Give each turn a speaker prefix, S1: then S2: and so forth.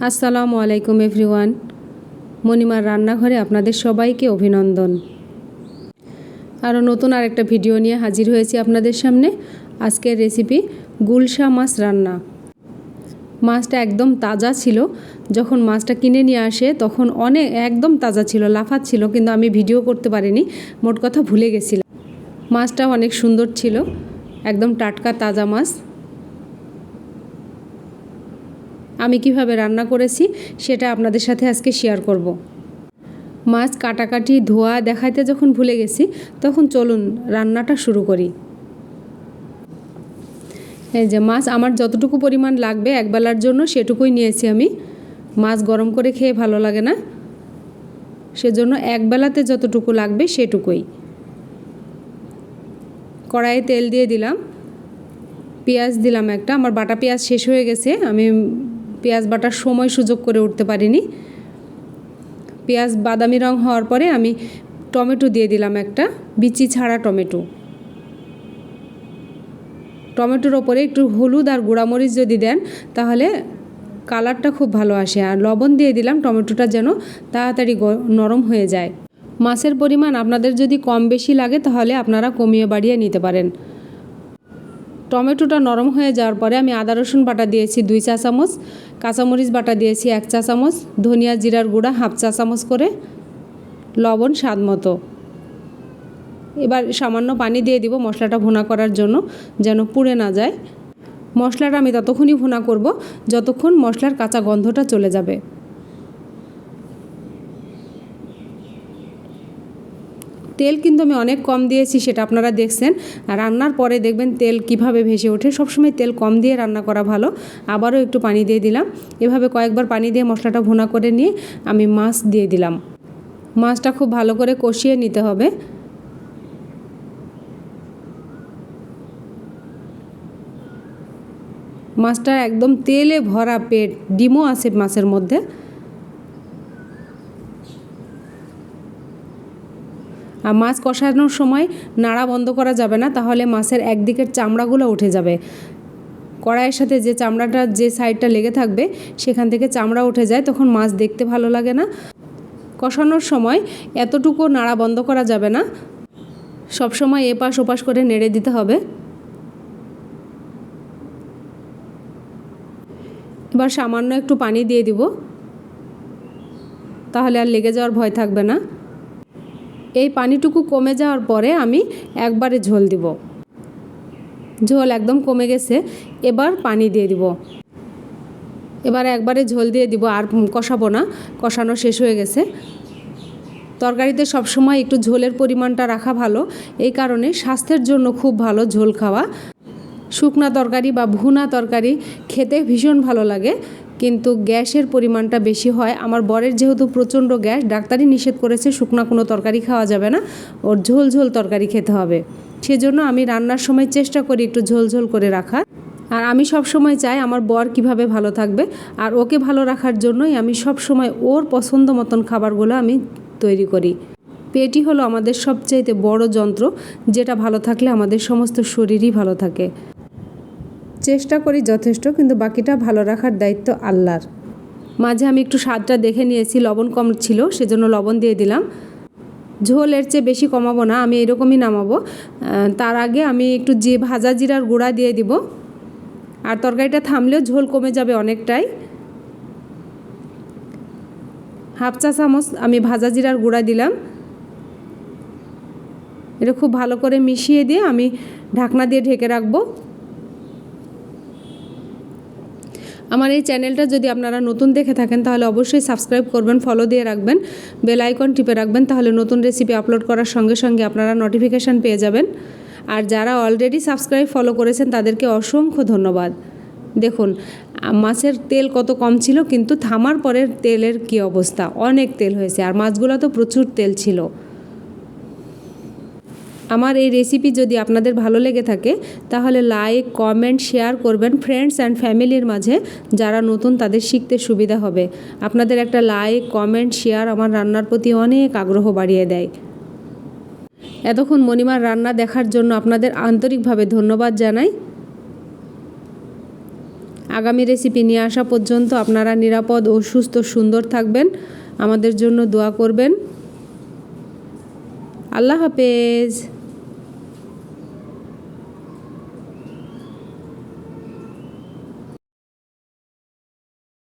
S1: আসসালামু আলাইকুম এভরিওয়ান। মণিমার রান্নাঘরে আপনাদের সবাইকে অভিনন্দন। আরও নতুন আরেকটা ভিডিও নিয়ে হাজির হয়েছি আপনাদের সামনে। আজকের রেসিপি গুলশা মাছ রান্না। মাছটা একদম তাজা ছিল। যখন মাছটা কিনে নিয়ে আসে, তখন অনেক একদম তাজা ছিল, লাফাত ছিল, কিন্তু আমি ভিডিও করতে পারিনি। মোট কথা ভুলে গেছিলাম। মাছটা অনেক সুন্দর ছিল। একদম টাটকা তাজা মাছ। আমি কীভাবে রান্না করেছি সেটা আপনাদের সাথে আজকে শেয়ার করব। মাছ কাটাকাটি ধোয়া দেখাইতে যখন ভুলে গেছি, তখন চলুন রান্নাটা শুরু করি। এই যে মাছ আমার যতটুকু পরিমাণ লাগবে একবেলার জন্য সেটুকুই নিয়েছি আমি। মাছ গরম করে খেয়ে ভালো লাগে না। সেজন্য একবেলাতে যতটুকু লাগবে সেটুকুই। কড়াইয়ে তেল দিয়ে দিলাম। পেঁয়াজ দিলাম একটা, আমার বাটা পেঁয়াজ শেষ হয়ে গেছে, আমি পেঁয়াজ বাটার সময় সুযোগ করে উঠতে পারিনি। পেঁয়াজ বাদামি রং হওয়ার পরে আমি টমেটো দিয়ে দিলাম একটা, বিচি ছাড়া টমেটো। টমেটোর ওপরে একটু হলুদ আর গুঁড়ামরিচ যদি দেন, তাহলে কালারটা খুব ভালো আসে। আর লবণ দিয়ে দিলাম, টমেটোটা যেন তাড়াতাড়ি নরম হয়ে যায়। মাছের পরিমাণ আপনাদের যদি কম বেশি লাগে, তাহলে আপনারা কমিয়ে বাড়িয়ে নিতে পারেন। টমেটোটা নরম হয়ে যাওয়ার পরে আমি আদা রসুন বাটা দিয়েছি, দুই চা চামচ। কাঁচামরিচ বাটা দিয়েছি এক চা চামচ, ধনিয়া জিরার গুঁড়া হাফ চা চামচ করে, লবণ স্বাদ মতো। এবার সামান্য পানি দিয়ে দিব মশলাটা ভুনা করার জন্য যেন পুড়ে না যায়। মশলাটা আমি ততক্ষণই ভুনা করব, যতক্ষণ মশলার কাঁচা গন্ধটা চলে যাবে। তেল কিন্তু আমি অনেক কম দিয়েছি, সেটা আপনারা দেখছেন। রান্নার পরে দেখবেন তেল কীভাবে ভেসে ওঠে। সবসময় তেল কম দিয়ে রান্না করা ভালো। আবারও একটু পানি দিয়ে দিলাম। এভাবে কয়েকবার পানি দিয়ে মশলাটা ভুনা করে নিয়ে আমি মাছ দিয়ে দিলাম। মাছটা খুব ভালো করে কষিয়ে নিতে হবে। মাছটা একদম তেলে ভরা পেট, ডিমও আছে মাছের মধ্যে। আর মাছ কষানোর সময় নাড়া বন্ধ করা যাবে না, তাহলে মাছের একদিকের চামড়াগুলো উঠে যাবে। কড়াইয়ের সাথে যে চামড়াটা, যে সাইডটা লেগে থাকবে, সেখান থেকে চামড়া উঠে যায়, তখন মাছ দেখতে ভালো লাগে না। কষানোর সময় এতটুকু নাড়া বন্ধ করা যাবে না। সবসময় এপাশ ওপাশ করে নেড়ে দিতে হবে। এবার সামান্য একটু পানি দিয়ে দিব। তাহলে আর লেগে যাওয়ার ভয় থাকবে না। এই পানিটুকু কমে যাওয়ার পরে আমি একবারে ঝোল দিব। ঝোল একদম কমে গেছে, এবার পানি দিয়ে দিব। এবার একবারে ঝোল দিয়ে দিব, আর কষাবো না, কষানো শেষ হয়ে গেছে। তরকারিতে সবসময় একটু ঝোলের পরিমাণটা রাখা ভালো, এই কারণে স্বাস্থ্যের জন্য খুব ভালো ঝোল খাওয়া। শুকনা তরকারি বা ভুনা তরকারি খেতে ভীষণ ভালো লাগে। কিন্তু গ্যাসের পরিমাণটা বেশি হয়। আমার বরের যেহেতু প্রচণ্ড গ্যাস, ডাক্তারই নিষেধ করেছে শুকনা কোনো তরকারি খাওয়া যাবে না, ওর ঝোল ঝোল তরকারি খেতে হবে। সেজন্য আমি রান্নার সময় চেষ্টা করি একটু ঝোল ঝোল করে রাখার। আর আমি সব সময় চাই আমার বর কীভাবে ভালো থাকবে, আর ওকে ভালো রাখার জন্যই আমি সব সময় ওর পছন্দ মতন খাবারগুলো আমি তৈরি করি। পেটই হলো আমাদের সবচাইতে বড় যন্ত্র, যেটা ভালো থাকলে আমাদের সমস্ত শরীরই ভালো থাকে। চেষ্টা করি যথেষ্ট, কিন্তু বাকিটা ভালো রাখার দায়িত্ব আল্লাহর। মাঝে আমি একটু স্বাদটা দেখে নিয়েছি, লবণ কম ছিল, সেজন্য লবণ দিয়ে দিলাম। ঝোলের চেয়ে বেশি কমাবো না, আমি এরকমই নামাবো। তার আগে আমি একটু যে ভাজা জিরার গুঁড়া দিয়ে দিব। আর তরকারিটা থামলেও ঝোল কমে যাবে অনেকটাই। হাফ চা চামচ আমি ভাজা জিরার গুঁড়া দিলাম। এটা খুব ভালো করে মিশিয়ে দিয়ে আমি ঢাকনা দিয়ে ঢেকে রাখব। আমার এই চ্যানেলটা যদি আপনারা নতুন দেখে থাকেন, তাহলে অবশ্যই সাবস্ক্রাইব করবেন ফলো দিয়ে রাখবেন বেল আইকন টিপে রাখবেন, তাহলে নতুন রেসিপি আপলোড করার সঙ্গে সঙ্গে আপনারা নোটিফিকেশান পেয়ে যাবেন। আর যারা অলরেডি সাবস্ক্রাইব ফলো করেছেন, তাদেরকে অসংখ্য ধন্যবাদ। দেখুন, মাছের তেল কত কম ছিল, কিন্তু থামার পরের তেলের কি অবস্থা? অনেক তেল হয়েছে, আর মাছগুলো তো প্রচুর তেল ছিল। আমার এই রেসিপি যদি আপনাদের ভালো লেগে থাকে, তাহলে লাইক কমেন্ট শেয়ার করবেন ফ্রেন্ডস অ্যান্ড ফ্যামিলির মাঝে, যারা নতুন তাদের শিখতে সুবিধা হবে। আপনাদের একটা লাইক কমেন্ট শেয়ার আমার রান্নার প্রতি অনেক আগ্রহ বাড়িয়ে দেয়। এতক্ষণ মণিমার রান্না দেখার জন্য আপনাদের আন্তরিকভাবে ধন্যবাদ জানাই। আগামী রেসিপি নিয়ে আসা পর্যন্ত আপনারা নিরাপদ ও সুস্থ, সুন্দর থাকবেন। আমাদের জন্য দোয়া করবেন। আল্লাহ হাফেজ।